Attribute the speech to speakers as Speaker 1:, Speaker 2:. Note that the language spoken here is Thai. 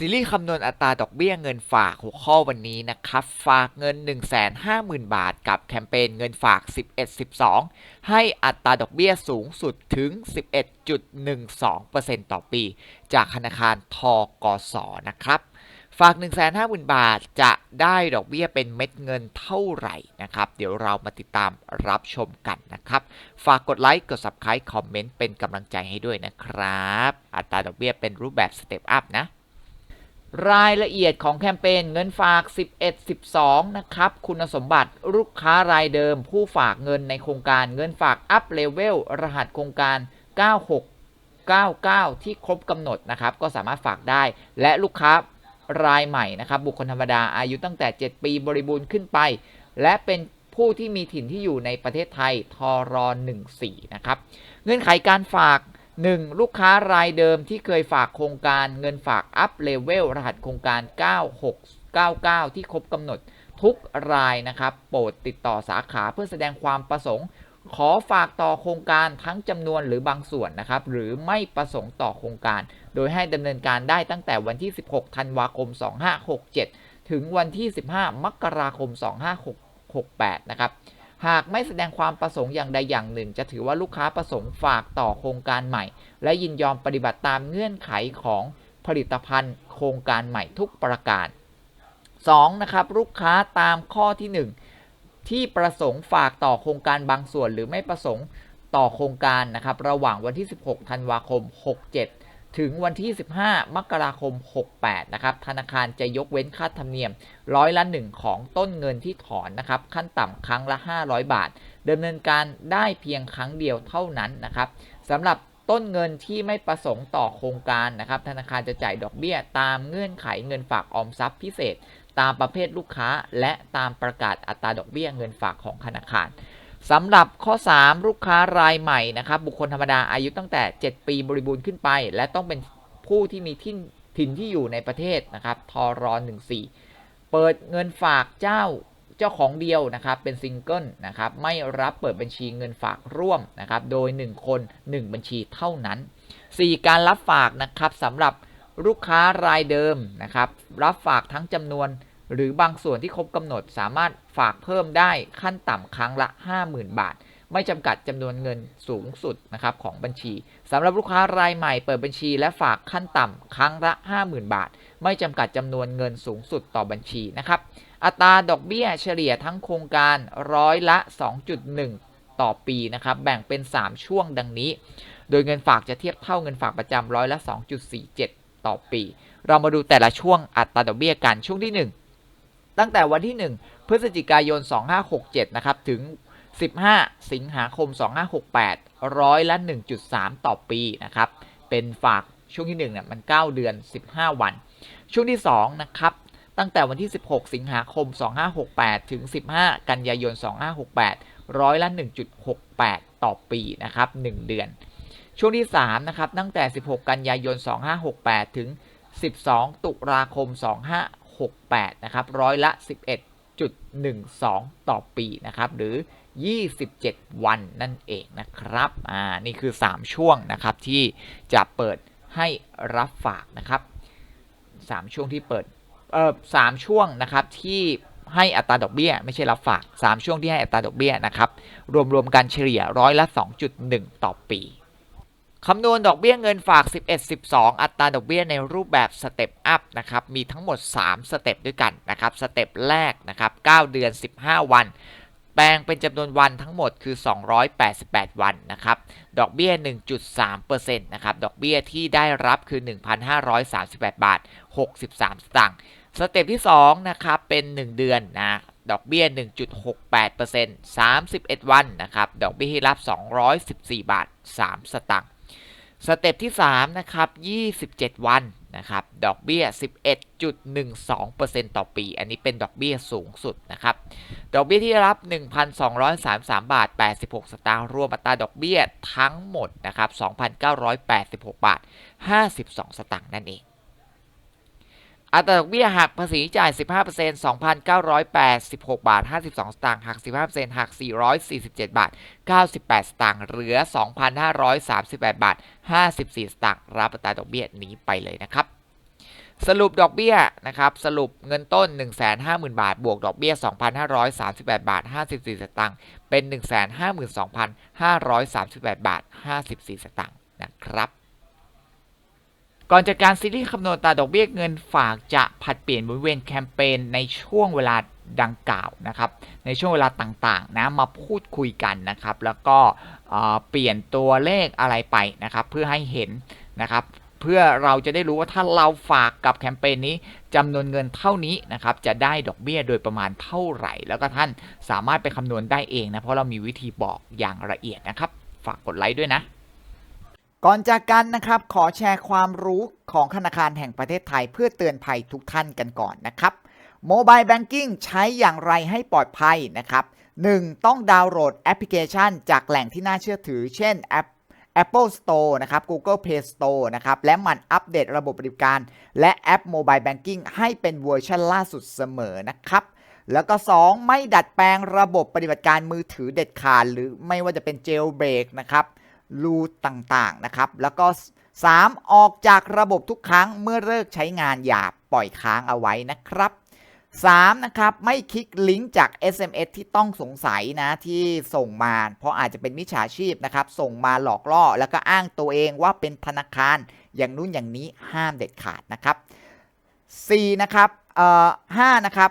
Speaker 1: ซีรีส์คำนวณอัตราดอกเบี้ยเงินฝากหัวข้อวันนี้นะครับ ฝากเงิน 150,000 บาท กับแคมเปญเงินฝาก 11-12 ให้อัตราดอกเบี้ยสูงสุดถึง 11.12%ต่อปี จากธนาคารทกสนะครับ ฝาก 150,000 บาทจะได้ดอกเบี้ยเป็นเม็ดเงินเท่าไหร่นะครับ เดี๋ยวเรามาติดตามรับชมกันนะครับ ฝากกดไลค์ กด Subscribe คอมเมนต์เป็นกำลังใจให้ด้วยนะครับ อัตราดอกเบี้ยเป็นรูปแบบสเต็ปอัพนะ รายละเอียดของแคมเปญเงินฝาก 11 12 นะครับ คุณสมบัติลูกค้ารายเดิม ผู้ฝากเงินในโครงการเงินฝากอัพเลเวลรหัสโครงการ 9699 ที่ครบกำหนดนะครับ ก็สามารถฝากได้ และลูกค้ารายใหม่นะครับ บุคคลธรรมดาอายุตั้งแต่ 7 ปีบริบูรณ์ขึ้นไป และเป็นผู้ที่มีถิ่นที่อยู่ในประเทศไทยทร14นะครับ เงื่อนไขการฝาก 1. ลูกค้ารายเดิมที่เคยฝากโครงการเงินฝากอัพเลเวลรหัสโครงการ 9699 ที่ครบกำหนดทุกรายนะครับ โปรดติดต่อสาขาเพื่อแสดงความประสงค์ ขอฝากต่อโครงการทั้งจำนวนหรือบางส่วนนะครับ หรือไม่ประสงค์ต่อโครงการ โดยให้ดำเนินการได้ตั้งแต่วันที่ 16 ธันวาคม 2567 ถึงวันที่ 15 มกราคม 2568 นะครับ หากไม่แสดงความประสงค์อย่างใดอย่างหนึ่ง จะถือว่าลูกค้าประสงค์ฝากต่อโครงการใหม่ และยินยอมปฏิบัติตามเงื่อนไขของผลิตภัณฑ์ โครงการใหม่ทุกประการ 2. นะครับลูกค้าตามข้อที่ 1 ที่ประสงค์ฝากต่อโครงการบางส่วน หรือไม่ประสงค์ต่อโครงการนะครับระหว่างวันที่ 16 ธันวาคม 67 ถึงวันที่ 15 มกราคม 68 นะครับ ธนาคารจะยกเว้นค่าธรรมเนียมร้อยละ1ของต้นเงินที่ถอนนะครับ ขั้นต่ำครั้งละ 500 บาทดำเนินการได้เพียงครั้งเดียวเท่านั้นนะครับสำหรับต้นเงินที่ไม่ประสงค์ต่อโครงการนะครับ ธนาคารจะจ่ายดอกเบี้ยตามเงื่อนไขเงินฝากออมทรัพย์พิเศษ ตามประเภทลูกค้า และตามประกาศอัตราดอกเบี้ยเงินฝากของธนาคาร สำหรับข้อ 3 ลูกค้ารายใหม่นะครับ บุคคลธรรมดาอายุตั้งแต่ 7 ปีบริบูรณ์ขึ้นไป และต้องเป็นผู้ที่มีที่ถิ่นที่อยู่ในประเทศนะครับทร14เปิดเงินฝากเจ้าเจ้าของเดียวนะครับ เป็นซิงเกิลนะครับ ไม่รับเปิดบัญชีเงินฝากร่วมนะครับ โดย 1 คน 1 บัญชีเท่านั้น 4 การรับฝากนะครับสำหรับลูกค้ารายเดิมนะครับ รับฝากทั้งจำนวน หรือบางส่วนที่ครบกำหนดสามารถฝากเพิ่มได้ขั้นต่ำครั้งละ 50,000 บาท ไม่จำกัดจำนวนเงินสูงสุดนะครับของบัญชีสำหรับลูกค้ารายใหม่เปิดบัญชีและฝากขั้นต่ำครั้งละ 50,000 บาท ไม่จำกัดจำนวนเงินสูงสุดต่อบัญชีนะครับ อัตราดอกเบี้ยเฉลี่ยทั้งโครงการร้อยละ 2.1 ต่อปีนะครับแบ่งเป็น 3 ช่วงดังนี้ โดยเงินฝากจะเทียบเท่าเงินฝากประจำร้อยละ 2.47 ต่อปี เรามาดูแต่ละช่วงอัตราดอกเบี้ยกันช่วงที่ 1 ตั้งแต่วันที่ 1 พฤศจิกายน 2567 นะครับ ถึง 15 สิงหาคม 2568 ร้อยละ 1.3 ต่อปีนะครับ เป็นฝากช่วงที่1เนี่ยมัน 9 เดือน 15 วัน ช่วงที่ 2 นะครับ ตั้งแต่วันที่ 16 สิงหาคม 2568 ถึง 15 กันยายน 2568 ร้อยละ 1.68 ต่อปีนะครับ 1 เดือน ช่วงที่ 3 นะครับ ตั้งแต่ 16 กันยายน 2568 ถึง 12 ตุลาคม 25 2568 นะครับ ร้อยละ 11.12 ต่อปีนะครับ หรือ 27 วันนั่นเองนะครับ อ่า นี่คือ 3 ช่วงนะครับที่จะเปิดให้รับฝากนะครับ 3 ช่วงที่เปิด เอ่อสามช่วงนะครับที่ให้อัตราดอกเบี้ย ไม่ใช่รับฝาก 3 ช่วงที่ให้อัตราดอกเบี้ยนะครับ รวมๆกันเฉลี่ยร้อยละ 2.1 ต่อปี คำนวณดอกเบี้ยเงินฝาก 11 12 อัตราดอกเบี้ยในรูปแบบสเต็ปอัพนะครับ มีทั้งหมด 3 สเต็ปด้วยกันนะครับ สเต็ปแรกนะครับ 9 เดือน 15 วัน แปลงเป็นจำนวนวันทั้งหมดคือ 288 วันนะครับ ดอกเบี้ย 1.3%นะครับ ดอกเบี้ยที่ได้รับคือ 1,538 บาท 63 สตางค์ สเต็ปที่ 2 นะครับ เป็น 1 เดือนนะดอกเบี้ย 1.68% 31 วันนะครับ ดอกเบี้ยที่รับ 214 บาท 3 สตางค์ สเต็ปที่ 3 นะครับ 27 วันนะครับ ดอกเบี้ย 11.12%ต่อปี อันนี้เป็นดอกเบี้ยสูงสุดนะครับ ดอกเบี้ยที่รับ 1,233 บาท 86 สตางค์ รวมอัตราดอกเบี้ยทั้งหมดนะครับ 2,986 บาท 52 สตางค์นั่นเอง อัตราดอกเบี้ยหักภาษีจ่าย 15% 2,986 บาท 52 สตางค์หัก 15%หัก 447 บาท 98 สตางค์เหลือ 2,538 บาท 54 สตางค์รับอัตราดอกเบี้ยนี้ไปเลยนะครับสรุปดอกเบี้ยนะครับสรุปเงินต้น 150,000 บาท บวกดอกเบี้ย 2,538 บาท 54 สตางค์เป็น 152,538 บาท 54 สตางค์นะครับ ก่อนจัดการซีรีส์คำนวณตาดอกเบี้ยเงินฝากจะผัดเปลี่ยนหมุนเวียนแคมเปญในช่วงเวลาดังกล่าวนะครับ ในช่วงเวลาต่างๆนะมาพูดคุยกันนะครับ แล้วก็เอ่อเปลี่ยนตัวเลขอะไรไปนะครับ เพื่อให้เห็นนะครับ เพื่อเราจะได้รู้ว่าถ้าเราฝากกับแคมเปญนี้จำนวนเงินเท่านี้นะครับ จะได้ดอกเบี้ยโดยประมาณเท่าไหร่ แล้วก็ท่านสามารถไปคำนวณได้เองนะเพราะเรามีวิธีบอกอย่างละเอียดนะครับ ฝากกดไลค์ด้วยนะ ก่อนจากกันนะครับ ขอแชร์ความรู้ของธนาคารแห่งประเทศไทย เพื่อเตือนภัยทุกท่านกันก่อนนะครับโมบายแบงกิ้งใช้อย่างไรให้ปลอดภัยนะครับ 1. ต้องดาวน์โหลดแอปพลิเคชัน จากแหล่งที่น่าเชื่อถือ เช่นแอป Apple Store นะครับ Google Play Store นะครับ และมันอัปเดตระบบบริการ และแอป Mobile Banking ให้เป็นเวอร์ชันล่าสุดเสมอนะครับ แล้วก็ 2. ไม่ดัดแปลงระบบปฏิบัติการมือถือเด็ดขาด หรือไม่ว่าจะเป็น jailbreak นะครับ รูต่างๆนะครับ แล้วก็ 3. ออกจากระบบทุกครั้งเมื่อเลิกใช้งานอย่าปล่อยค้างเอาไว้นะครับ 3. นะครับ ไม่คลิกลิงก์จาก SMS ที่ต้องสงสัยนะที่ส่งมา เพราะอาจจะเป็นมิจฉาชีพนะครับ ส่งมาหลอกล่อ แล้วก็อ้างตัวเองว่าเป็นธนาคาร อย่างนู้นอย่างนี้ห้ามเด็ดขาดนะครับ 4. นะครับเอ่อ5นะครับ